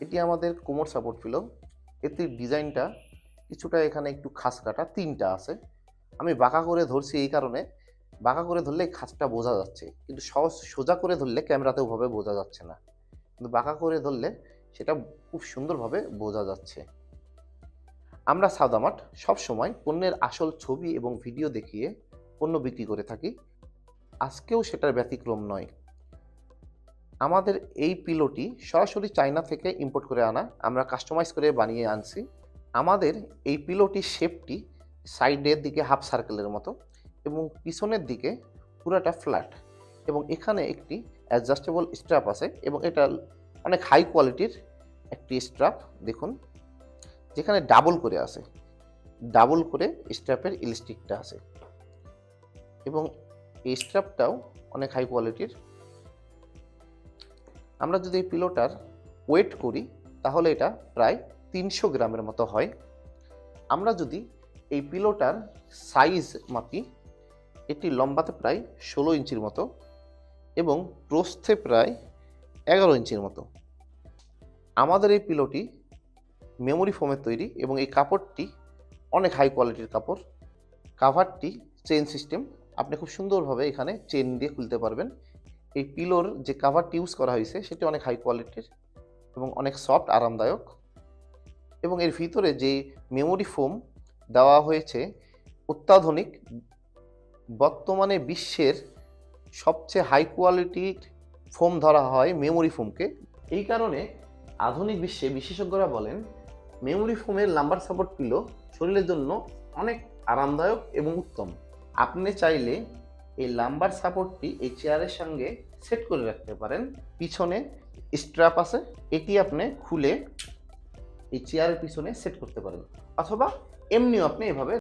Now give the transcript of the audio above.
এটি আমাদের কোমর সাপোর্ট পিলো এতে ডিজাইনটা কিছুটা এখানে একটু খাস কাটা, তিনটা আছে। আমি বাঁকা করে ধরছি এই কারণে, বাঁকা করে ধরলে খাসটা বোঝা যাচ্ছে। কিন্তু সহজ সোজা করে ধরলে ক্যামেরাতে ওভাবে বোঝা যাচ্ছে না। কিন্তু বাঁকা করে ধরলে সেটা খুব সুন্দরভাবে বোঝা যাচ্ছে। আমরা সাদামাট সবসময় পণ্যের আসল ছবি এবং ভিডিও দেখিয়ে পণ্য বিক্রি করে থাকি। আজকেও সেটার ব্যতিক্রম নয়। আমাদের এই পিলোটি সরাসরি চায়না থেকে ইম্পোর্ট করে আনা, আমরা কাস্টমাইজ করে বানিয়ে আনছি। আমাদের এই পিলোটির শেপটি সাইডের দিকে হাফ সার্কেলের মতো এবং পিছনের দিকে পুরাটা ফ্ল্যাট এবং এখানে একটি অ্যাডজাস্টেবল স্ট্র্যাপ আছে এবং এটা অনেক হাই কোয়ালিটির একটি স্ট্র্যাপ দেখুন। যেখানে ডাবল করে আছে ডাবল করে স্ট্র্যাপের ইলাস্টিকটা আছে এবং এই স্ট্র্যাপটাও অনেক হাই কোয়ালিটির আমরা যদি এই পিলোটার ওয়েট করি, তাহলে এটা প্রায় তিনশো গ্রামের মতো হয়। আমরা যদি এই পিলোটার সাইজ মাপি, এটি লম্বাতে প্রায় ষোলো ইঞ্চির মতো এবং প্রস্থে প্রায় এগারো ইঞ্চির মতো। আমাদের এই পিলোটি মেমোরি ফোমের তৈরি এবং এই কাপড়টি অনেক হাই কোয়ালিটির কাপড়। কাভারটি চেন সিস্টেম আপনি খুব সুন্দরভাবে এখানে চেন দিয়ে খুলতে পারবেন। এই পিলোর যে কাভারটি ইউজ করা হয়েছে, সেটি অনেক হাই কোয়ালিটির এবং অনেক সফট আরামদায়ক এবং এর ভিতরে যে মেমোরি ফোম দেওয়া হয়েছে, অত্যাধুনিক, বর্তমানে বিশ্বের সবচেয়ে হাই কোয়ালিটির ফোম ধরা হয় মেমোরি ফোমকে এই কারণে আধুনিক বিশ্বে বিশেষজ্ঞরা বলেন মেমোরি ফোমের লাম্বার সাপোর্ট পিলো শরীরের জন্য অনেক আরামদায়ক এবং উত্তম। আপনি চাইলে এই লাম্বার সাপোর্টটি এই চেয়ারের সঙ্গে সেট করে রাখতে পারেন। পিছনে স্ট্র্যাপ আছে, এটি আপনি খুলে এই চেয়ারের পিছনে সেট করতে পারেন। অথবা এমনিও আপনি এভাবে